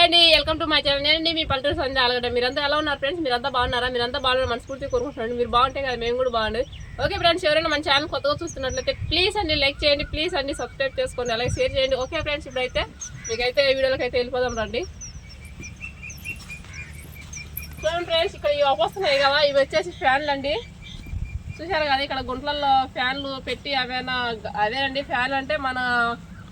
Hi అండి welcome to my channel. నేనండి మీ పల్లెటూరు సంజయ్ ఆలగడ్డ. మీరంతా ఎలా ఉన్నారు ఫ్రెండ్స్? మీరంతా బాగున్నారా? మీరంతా బాగున్నారు? మనస్ఫూర్తి కోరుకుంటున్నాను మీరు బాగుంటే కదా మేము కూడా బాగుండదు. ఓకే ఫ్రెండ్స్ ఎవరైనా మన ఛానల్ కొత్తగా చూస్తున్నట్లయితే ప్లీజ్ అండి లైక్ చేయండి ప్లీజ్ అండి సబ్స్క్రైబ్ చేసుకోండి అలాగే షేర్ చేయండి. ఓకే ఫ్రెండ్స్ ఇప్పుడైతే మీకైతే వీడియోలకి అయితే వెళ్ళిపోదాం రండి. చూడండి ఫ్రెండ్స్ ఇక్కడ ఇవి వస్తున్నాయి కదా ఇవి వచ్చేసి ఫ్యాన్లు అండి. చూశారు కదా ఇక్కడ గుంట్లల్లో ఫ్యాన్లు పెట్టి అవేనా అదేనండి ఫ్యాన్ అంటే మన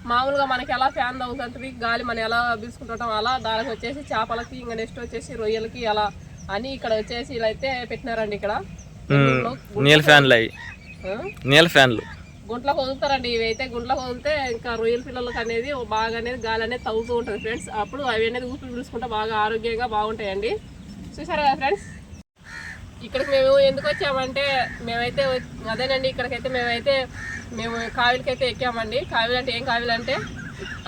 మామూలుగా మనకి ఎలా ఫ్యాన్ తగ్గుతుంది గాలి మనం ఎలా పీల్చుకుంటుంటాం అలా దానికి వచ్చేసి చేపలకి ఇంకా నెక్స్ట్ వచ్చేసి రొయ్యలకి అలా అని ఇక్కడ వచ్చేసి ఇలా అయితే పెట్టినారండి ఇక్కడ. నీళ్ళ ఫ్యాన్లు అవి? నీళ్ళ ఫ్యాన్లు గుంట్లకు వదులుతారండి ఇవి అయితే గుంట్లకు వదిలితే ఇంకా రొయ్యల పిల్లలకి అనేది బాగా అనేది గాలి అనేది తగ్గుతూ ఉంటుంది ఫ్రెండ్స్ అప్పుడు అవి అనేది ఊపిరి పీల్చుకుంటే బాగా ఆరోగ్యంగా బాగుంటాయండి. చూసారు కదా ఫ్రెండ్స్ ఇక్కడికి మేము ఎందుకు వచ్చామంటే మేమైతే అదేనండి ఇక్కడికైతే మేమైతే మేము కావిలకైతే ఎక్కామండి. కావిలు అంటే ఏం కావిలు అంటే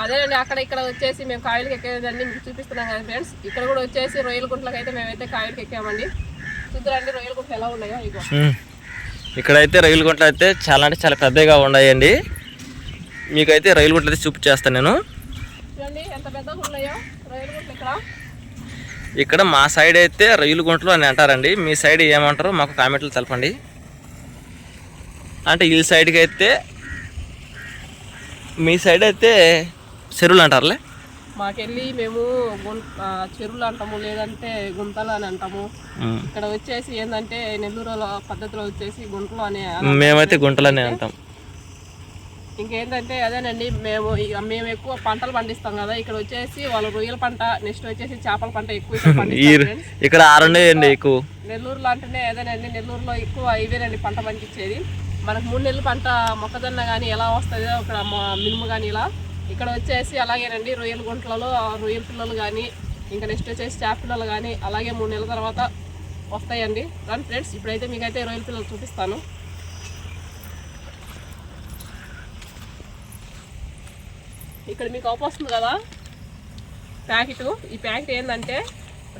అదేనండి అక్కడ ఇక్కడ వచ్చేసి మేము కావిలకి ఎక్కేదండి మీకు చూపిస్తున్నాం కదా ఫ్రెండ్స్. ఇక్కడ కూడా వచ్చేసి రొయ్యల గుంట్లకి అయితే మేమైతే కావిలకి ఎక్కామండి. చూద్దరండి రొయ్యల గుంట్లు ఎలా ఉన్నాయో ఇగో. ఉమ్. ఇక్కడైతే రైలు గుంటలు అయితే చాలా అంటే చాలా పెద్దగా ఉన్నాయండి. మీకైతే రైలు గుంటలు అయితే చూపించేస్తాను నేను. చూడండి ఎంత పెద్దగా ఉన్నాయో రొయ్యల గుంట్లు ఇక్కడ. ఇక్కడ మా సైడ్ అయితే రైలు గుంటలు అని అంటారండి. మీ సైడ్ ఏమంటారో మాకు కామెంట్లు తెలపండి. అంటే ఈ సైడ్కి అయితే మీ సైడ్ అయితే చెరువులు అంటారులే? మాకెళ్ళి మేము చెరువులు అంటాము లేదంటే గుంతలు అని అంటాము. ఇక్కడ వచ్చేసి ఏంటంటే నెల్లూరు పద్ధతిలో వచ్చేసి గుంటలు అని మేమైతే గుంటలని అంటాం. ఇంకేంటంటే అదేనండి మేము మేము ఎక్కువ పంటలు పండిస్తాం కదా ఇక్కడ వచ్చేసి వాళ్ళు రొయ్యల పంట నెక్స్ట్ వచ్చేసి చేపల పంట ఎక్కువ ఇక్కడ అండి ఎక్కువ. నెల్లూరులో అంటేనే అదేనండి నెల్లూరులో ఎక్కువ ఇవేనండి పంట పండించేది. మనకు మూడు నెలలు పంట మొక్కజొన్న కానీ ఎలా వస్తుందో ఇక్కడ మినుము కానీ ఇలా. ఇక్కడ వచ్చేసి అలాగేనండి రొయ్యల గుంటలలో రొయ్యల పిల్లలు కానీ ఇంకా నెక్స్ట్ వచ్చేసి చేప పిల్లలు కానీ అలాగే మూడు నెలల తర్వాత వస్తాయండి. రండి ఫ్రెండ్స్ ఇప్పుడైతే మీకైతే రొయ్యల పిల్లలు చూపిస్తాను. ఇక్కడ మీకు ఆఫ్ వస్తుంది కదా? ప్యాకెట్. ఈ ప్యాకెట్ ఏంటంటే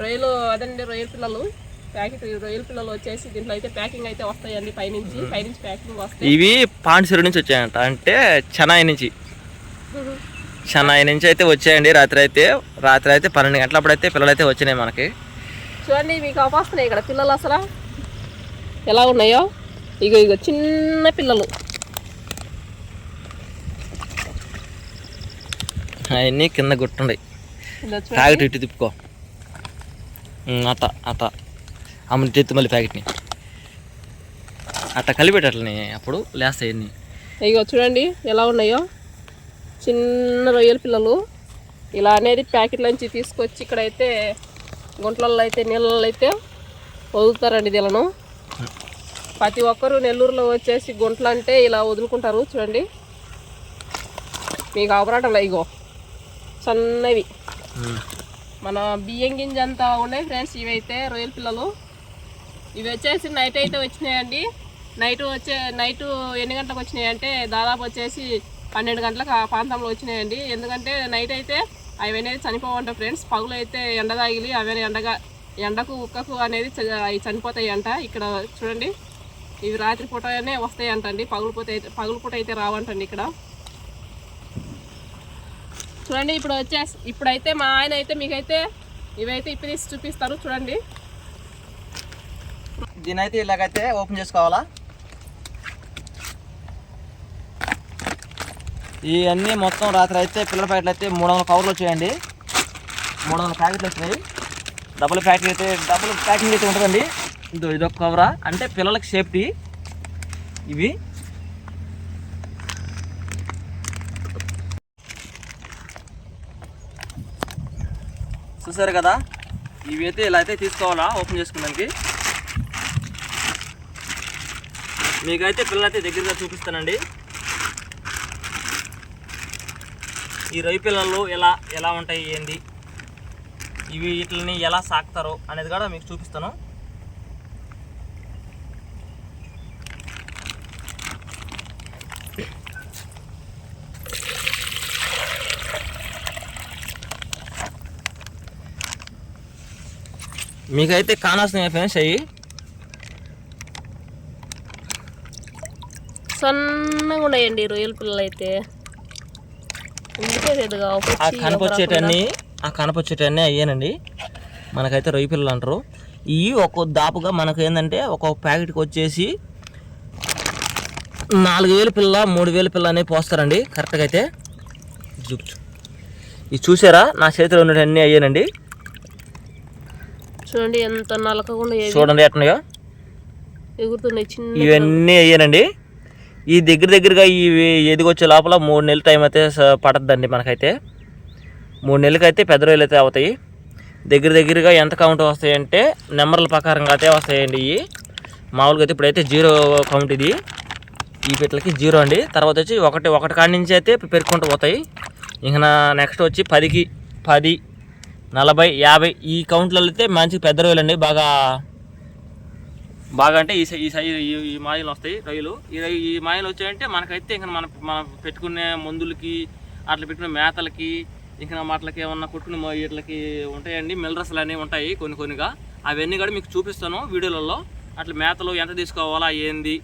రొయ్యలు అదండి రొయ్యల పిల్లలు. ప్యాకెట్ ఈ రొయ్యల పిల్లలు వచ్చేసి దీంట్లో అయితే ప్యాకింగ్ అయితే వస్తాయండి పైనుంచి. పైనుంచి ప్యాకింగ్ వస్తాయి. ఇవి పాండిచేరు నుంచి వచ్చాయంట. అంటే చెన్నై నుంచి. చెన్నై నుంచి అయితే వచ్చాయండి రాత్రి అయితే. రాత్రి అయితే పన్నెండు గంటలప్పుడు అయితే పిల్లలు అయితే వచ్చినాయి మనకి. చూడండి మీకు ఆఫ్ వస్తున్నాయి ఇక్కడ పిల్లలు అసలు. ఎలా ఉన్నాయో? ఇగో ఇగో చిన్న పిల్లలు. అవన్నీ కింద చూడండి. ప్యాకెట్ ఇటు తిప్పుకో. అట్ట అట్ట అమ్మని తెత్తు మళ్ళీ ప్యాకెట్ని. అట్ట కలిపెట్టట్లని అప్పుడు లేస్తాయి అన్ని ఇగో చూడండి ఎలా ఉన్నాయో. చిన్న రొయ్యల పిల్లలు ఇలా అనేది ప్యాకెట్ల నుంచి తీసుకొచ్చి ఇక్కడైతే గుంట్లలో అయితే నీళ్ళలో అయితే వదులుతారండి దీలను. ప్రతి ఒక్కరు నెల్లూరులో వచ్చేసి గుంటలు అంటే ఇలా వదులుకుంటారు చూడండి. మీకు అవరాటంలో ఇగో. సన్నవి. మన బియ్యం గింజ అంతా ఉన్నాయి ఫ్రెండ్స్ ఇవైతే రొయ్యల పిల్లలు. ఇవి వచ్చేసి నైట్ అయితే వచ్చినాయండి. నైట్ వచ్చే నైట్ ఎన్ని గంటలకు వచ్చినాయి అంటే దాదాపు వచ్చేసి పన్నెండు గంటలకు ఆ ప్రాంతంలో వచ్చినాయండి. ఎందుకంటే నైట్ అయితే అవి అనేది చనిపోవంట ఫ్రెండ్స్. పగులు అయితే ఎండ తాగిలి అవి ఎండగా ఎండకు ఉక్కకు అనేది అవి చనిపోతాయి అంట ఇక్కడ చూడండి. ఇవి రాత్రి పూటనే వస్తాయి అంటండి పగులు పూట అయితే పగులు పూట అయితే రావంటండి ఇక్కడ. చూడండి ఇప్పుడు వచ్చేసి ఇప్పుడైతే మా ఆయన అయితే మీకైతే ఇవైతే ఇప్పుడు చూపిస్తారు చూడండి. దీని అయితే ఇలాగైతే ఓపెన్ చేసుకోవాలా? ఇవన్నీ మొత్తం రాత్రి అయితే పిల్లల ప్యాకెట్లు అయితే మూడు వందల కవర్లు వచ్చాయండి. మూడు వందల ప్యాకెట్లు వచ్చినాయి డబుల్ ప్యాకింగ్ అయితే డబుల్ ప్యాకింగ్ అయితే ఉంటుందండి. ఇదో ఇదొక కవరా. అంటే పిల్లలకి సేఫ్టీ. ఇవి చూసారు కదా? ఇవి అయితే ఇలా అయితే తీసుకోవాలా? ఓపెన్ చేసుకున్నానికి? మీకైతే పిల్లలైతే దగ్గరగా చూపిస్తానండి. ఈ రవి పిల్లలు ఎలా ఎలా ఉంటాయి ఏంది? ఇవి వీటిని ఎలా సాకుతారో అనేది కూడా మీకు చూపిస్తాను. మీకైతే కానాల్సిన ఫ్రెండ్స్ అయ్యి? సన్నగా ఉన్నాయండి రొయ్యల పిల్లలు అయితే ఆ కనిపించేటన్ని ఆ కనపచ్చేటన్నీ అయ్యానండి. మనకైతే రొయ్య పిల్లలు అంటారు. ఇవి ఒక్కో దాపుగా మనకు ఏంటంటే ఒక్కొక్క ప్యాకెట్కి వచ్చేసి నాలుగు వేలు పిల్ల మూడు వేలు పిల్ల అనేవి పోస్తారండి. కరెక్ట్గా అయితే? ఇది చూసారా? నా చేతిలో ఉన్నవి అన్నీ అయ్యానండి. చూడండి ఎంత నలకకుండా చూడండి ఎట్లున్నాయో. ఎగురుతున్నాయి చిన్న ఇవన్నీ అయ్యానండి. ఈ దగ్గర దగ్గరగా ఇవి ఎదిగొచ్చే లోపల మూడు నెలల టైం అయితే పడద్దండి మనకైతే. మూడు నెలలకి అయితే పెద్ద రోజులు అయితే అవుతాయి. దగ్గర దగ్గరగా ఎంత కౌంట్ వస్తాయంటే నెంబర్ల ప్రకారంగా అయితే వస్తాయండి ఇవి. మామూలుగా అయితే ఇప్పుడైతే జీరో కౌంట్ ఇది. ఈ పెట్టలకి జీరో అండి. తర్వాత వచ్చి ఒకటి ఒకటి కాడి నుంచి అయితే పెరుక్కుంటూ పోతాయి. ఇంక నెక్స్ట్ వచ్చి పదికి పది నలభై యాభై ఈ కౌంట్లలో అయితే మంచి పెద్ద రొయ్యలు అండి. బాగా బాగా అంటే ఈ సై- ఈ సైజు ఈ ఈ మాయలు వస్తాయి రొయ్యలు ఈ ఈ మాయలు వచ్చాయంటే మనకైతే ఇంకా మన మనం పెట్టుకునే మందులకి అట్లా పెట్టుకునే మేతలకి ఇంకా వాటికి ఏమన్నా కొట్టుకునే వీటికి ఉంటాయండి. మిలరస్లు అనేవి ఉంటాయి కొన్ని కొన్నిగా. అవన్నీ కూడా మీకు చూపిస్తాను వీడియోలలో. అట్లా మేతలు ఎంత తీసుకోవాలా ఏంది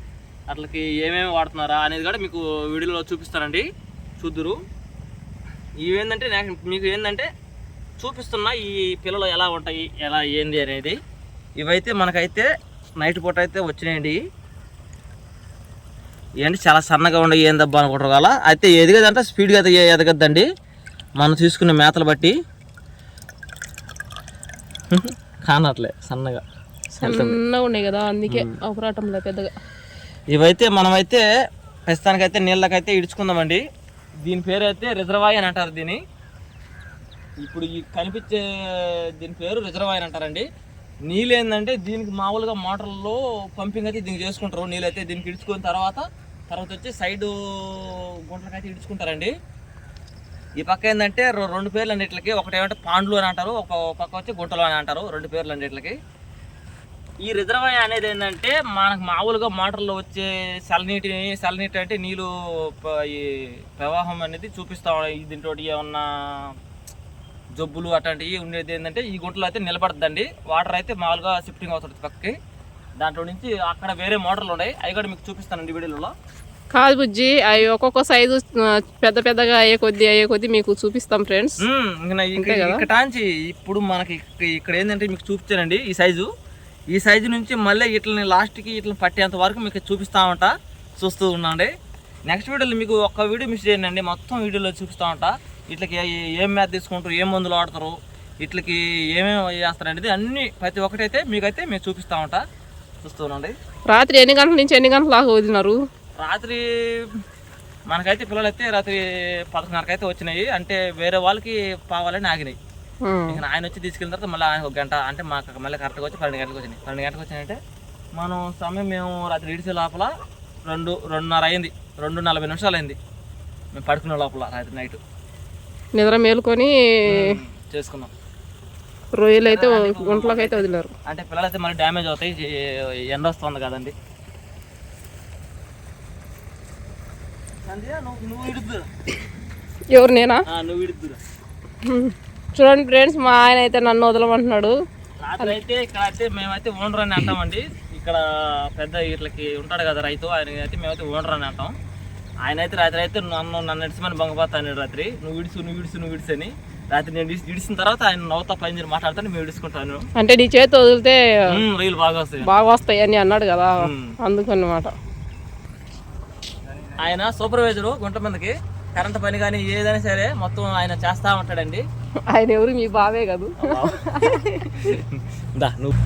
అట్లకి ఏమేమి వాడుతున్నారా అనేది కూడా మీకు వీడియోలో చూపిస్తానండి. చూద్దురు. ఇవేంటంటే నాకు మీకు ఏంటంటే చూపిస్తున్నా ఈ పిల్లలు ఎలా ఉంటాయి ఎలా ఏంది అనేది. ఇవైతే మనకైతే నైట్ పూట అయితే వచ్చినాయండి. ఏంటి చాలా సన్నగా ఉండే ఏం దబ్బా అనుకుంటారు కదా. అయితే ఎదిగదంటే స్పీడ్గా అయితే ఎదగద్దండి. మనం తీసుకునే మేతలు బట్టి. కానట్లే సన్నగా. సన్నగా. ఉన్నాయి కదా అందుకే అవరాటంలో పెద్దగా. ఇవైతే మనమైతే ప్రస్తుతానికైతే నీళ్ళకైతే ఇడుచుకుందామండి. దీని పేరు అయితే రిజర్వాయర్ అని అంటారు దీని ఇప్పుడు ఈ కనిపించే దీని పేరు రిజర్వాయర్ అంటారండి. నీళ్ళు ఏంటంటే దీనికి మామూలుగా మోటార్లో పంపింగ్ అయితే దీనికి చేసుకుంటారు. నీళ్ళు అయితే దీనికి ఇడుచుకున్న తర్వాత తర్వాత వచ్చి సైడ్ గుంటలకైతే ఇడుచుకుంటారండి. ఈ పక్క ఏంటంటే రెండు పేర్లు అన్నిటికి ఒకటి ఏమంటే పాండ్లు అని అంటారు. ఒక పక్క వచ్చి గుంటలు అని అంటారు రెండు పేర్లు అన్నిటికి ఈ రిజర్వాయర్ అనేది ఏంటంటే మనకు మామూలుగా మోటార్లో వచ్చే చల్లనీటిని చల్లనీటి అంటే నీళ్ళు ఈ ప్రవాహం అనేది చూపిస్తా ఉన్నాయి. దీంట్లో ఏమన్నా జబ్బులు అట్లాంటివి ఉండేది ఏంటంటే ఈ గుంటలో అయితే నిలబడద్దండి. వాటర్ అయితే మామూలుగా షిఫ్టింగ్ అవుతుంది పక్కకి. దాంట్లో నుంచి అక్కడ వేరే మోటార్లు ఉన్నాయి. అవి కూడా మీకు చూపిస్తానండి వీడియోలో. కాదు బుజ్జి అవి ఒక్కొక్క సైజు పెద్ద పెద్దగా అయ్యే కొద్దీ అయ్యే కొద్దీ మీకు చూపిస్తాం ఫ్రెండ్స్ మ్మ్. ఇంక నా ఇక్కడ ఇక్కడ టాంచి ఇప్పుడు మనకి ఇక్క- ఇక్కడ ఏంటంటే మీకు చూపించానండి ఈ సైజు ఈ సైజు నుంచి మళ్ళీ ఇట్లని లాస్ట్కి ఇట్లని పట్టేంత వరకు మీకు చూపిస్తా ఉంటా. చూస్తూ ఉన్నాండి నెక్స్ట్ వీడియోలో మీకు ఒక్క వీడియో మిస్ చేయండి అండి వీడియోలో చూపిస్తా ఉంటా. ఇట్లకి ఏ- మ్యాథ్ తీసుకుంటారు ఏం మందులు వాడతారు ఇట్లకి ఏమేమి చేస్తారు అనేది అన్ని ప్రతి ఒక్కటైతే మీకైతే మేము చూపిస్తా ఉంటా. చూస్తూ ఉండండి రాత్రి ఎన్ని గంటల నుంచి ఎన్ని గంటల దాకా వదిలినారు? రాత్రి మనకైతే పిల్లలు అయితే రాత్రి పదకొండున్నరకు అయితే వచ్చినాయి. అంటే వేరే వాళ్ళకి పావాలని ఆగినాయి. ఇక ఆయన వచ్చి తీసుకెళ్ళిన తర్వాత మళ్ళీ ఆయన ఒక గంట అంటే మాకు మళ్ళీ కరెక్ట్గా వచ్చి పన్నెండు గంటలకు వచ్చినాయి. పన్నెండు గంటలకు వచ్చినాయంటే మనం సమయం మేము రాత్రి ఇడిసే లోపల రెండు రెండున్నర అయింది. రెండు నలభై నిమిషాలు అయింది. మేము పడుకునే లోపల రాత్రి నైట్. నిద్ర మేలుకొని చేసుకున్నాం. రొయ్యలు అయితే గుంటలోకి అయితే వదిలారు. అంటే పిల్లలు అయితే మళ్ళీ డ్యామేజ్ అవుతాయి ఎండ వస్తుంది కదండి. ఎవరు నేనా. చూడండి ఫ్రెండ్స్ మా ఆయన అయితే నన్ను వదలమంటున్నాడు. అయితే ఇక్కడ అయితే మేమైతే ఓనర్ అని అంటామండి. ఇక్కడ పెద్ద వీటికి ఉంటాడు కదా రైతు ఆయన అయితే మేమైతే ఓనర్ అని అంటాం. ఆయన అయితే రాత్రి అయితే నన్ను నన్ను ఇడిచమని బంగపోతాను రాత్రి. నువ్వు ఇడుసు నువ్వు ఇడుసు నువ్వు ఇడుసు అని. రాత్రి నేను ఇడిసిన తర్వాత ఆయన నవ్వుతా పని మాట్లాడతాను మేము ఇడుచుకుంటాను. అంటే నీ చేతి వదిలితే రైలు బాగా వస్తాయి. బాగా వస్తాయి అని అన్నాడు కదా. అందుకన్నమాట. ఆయన సూపర్వైజరు గుంట మందికి కరెంట్ పని కానీ ఏదైనా సరే మొత్తం ఆయన చేస్తా ఉంటాడండి. ఆయన ఎవరు? మీ బావే కాదు? దా నువ్వు.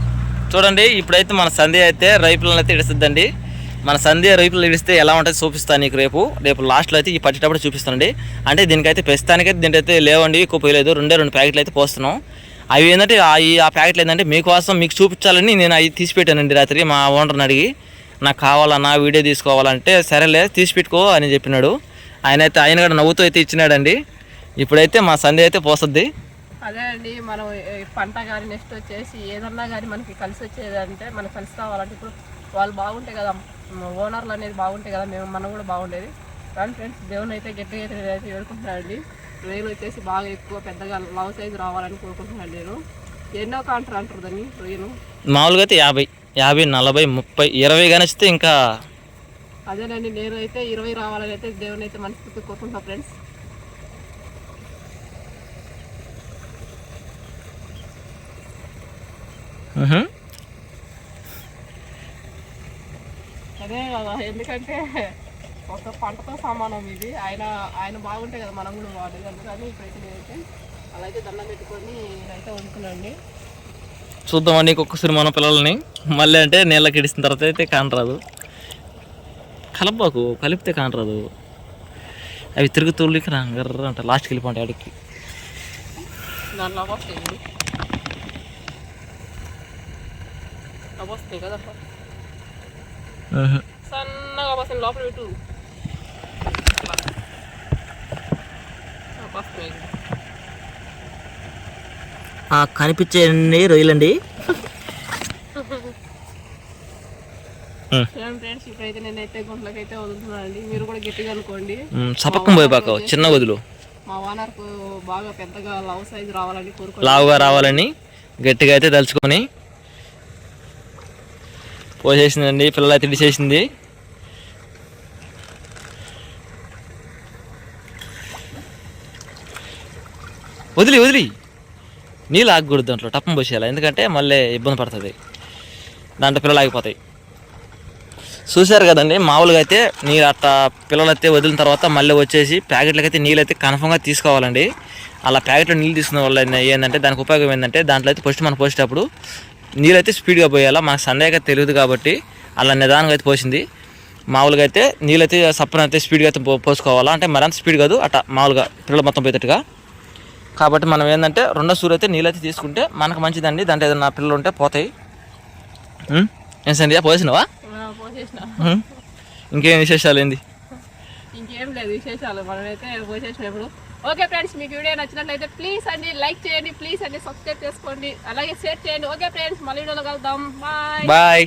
చూడండి ఇప్పుడైతే మన సంధ్య అయితే రైపులను అయితే ఇడుస్తుందండి మన సంధ్య రేపులు ఇడిస్తే ఎలా ఉంటుంది చూపిస్తాను నీకు రేపు. రేపు లాస్ట్లో అయితే ఈ పట్టేటప్పుడు చూపిస్తానండి. అంటే దీనికైతే ప్రస్తుతానికైతే దీంట్లో లేవండి ఎక్కువ పోయలేదు. రెండే రెండు ప్యాకెట్లు అయితే పోస్తున్నాం. అవి ఏంటంటే ఆ ప్యాకెట్లు ఏంటంటే మీకోసం మీకు చూపించాలని నేను అవి తీసి పెట్టానండి రాత్రి మా ఓనర్ని అడిగి. నాకు కావాలన్నా వీడియో తీసుకోవాలంటే సరేలే తీసి పెట్టుకో అని చెప్పినాడు. ఆయన అయితే ఆయన కూడా నవ్వుతూ అయితే ఇచ్చినాడండి. ఇప్పుడైతే మా సంధ్య అయితే పోస్తుంది. అదే అండి మనం పంట కానీ నెక్స్ట్ వచ్చేసి ఏదన్నా కానీ మనకి కలిసి వచ్చేది అంటే మనకు కలిసి కావాలంటే ఇప్పుడు వాళ్ళు బాగుంటే కదా ఓనర్లు అనేది బాగుంటే కదా మేము మనం కూడా బాగుండేది. కానీ ఫ్రెండ్స్ దేవుని అయితే గట్టిగా అయితే నేనైతే వేడుకుంటున్నానండి. రొయ్యలు వచ్చేసి బాగా ఎక్కువ పెద్దగా లవ్ సైజ్ రావాలని కోరుకుంటున్నాను నేను. ఎన్నో కాంటర్ అంటారు దాన్ని రొయ్యను మామూలుగా అయితే యాభై యాభై నలభై ముప్పై ఇరవై కానిస్తే ఇంకా అదేనండి నేను అయితే ఇరవై రావాలని అయితే దేవుని అయితే మనస్ఫూర్తి కోరుకుంటున్నాను ఫ్రెండ్స్. Mm-hmm. అదే కదా ఎందుకంటే ఒక పంటతో సమానం ఇది. ఆయన ఆయన బాగుంటే కదా మనం కూడా బాగుంటుంది అందుకని ఇప్పుడైతే నేనైతే అలా అయితే దండం పెట్టుకొని నేనైతే వండుకున్నాండి. చూద్దామండి ఇంకొకసారి మన పిల్లల్ని? మళ్ళీ అంటే నీళ్ళకి ఇడిసిన తర్వాత అయితే కానరాదు. కలపకు కలిపితే కానరాదు. అవి తిరుగుతూళ్ళకి రంగర్ర అంట లాస్ట్కి వెళ్ళిపోండి అడిగి. అవి వస్తాయి కదా. సన్నగా వస్తాయి లోపల పెట్టు. కనిపించేయండి రొయ్యలండి. ఫ్రెండ్స్ ఇప్పుడైతే నేనైతే గుంట్లకైతే వదులుతున్నాను అండి మీరు కూడా గట్టిగా అనుకోండి. సపక్కం పోయి పాక చిన్న వదులు మా ఓనర్కు బాగా పెద్దగా లవ్ సైజ్ రావాలని కోరుకో లావుగా రావాలని గట్టిగా అయితే తలుచుకొని పోసేసిందండి పిల్లలు అయితే ఇడిచేసింది వదిలి వదిలి. నీళ్ళు ఆగకూడదు దాంట్లో టప్పం పోసేయాలి. ఎందుకంటే మళ్ళీ ఇబ్బంది పడుతుంది. దాంట్లో పిల్లలు ఆగిపోతాయి. చూశారు కదండి మామూలుగా అయితే నీళ్ళు అట్లా పిల్లలు అయితే వదిలిన తర్వాత మళ్ళీ వచ్చేసి ప్యాకెట్లకి అయితే నీళ్ళు అయితే కన్ఫామ్గా తీసుకోవాలండి. అలా ప్యాకెట్లో నీళ్ళు తీసుకున్న వల్ల ఏంటంటే దానికి ఉపయోగం ఏంటంటే దాంట్లో అయితే ఫస్ట్ మనం పోసేటప్పుడు నీళ్ళు అయితే స్పీడ్గా పోయాలా మనకు సందేహంగా తెలియదు కాబట్టి అలా నిదానంగా అయితే పోసింది. మామూలుగా అయితే నీళ్ళు అయితే సప్పన అయితే స్పీడ్గా అయితే పోసుకోవాలా అంటే మరింత స్పీడ్ కాదు అట్లా మామూలుగా పిల్లలు మొత్తం పోయేటట్టుగా. కాబట్టి మనం ఏంటంటే రెండో సూర్ అయితే నీళ్ళు అయితే తీసుకుంటే మనకు మంచిదండి దాంట్లో ఏదైనా పిల్లలు ఉంటే పోతాయి? ఏం సంధ్య పోసినావా? ఇంకేం విశేషాలు ఏంది? ఇంకేం లేదు విశేషాలు. మనమైతే పోసేసినప్పుడు ఓకే ఫ్రెండ్స్ మీకు వీడియో నచ్చినట్లయితే ప్లీజ్ అండి లైక్ చేయండి ప్లీజ్ అండి సబ్స్క్రైబ్ చేసుకోండి అలాగే షేర్ చేయండి. ఓకే ఫ్రెండ్స్ మళ్ళీ వీడియోలో కలుద్దాం. Bye bye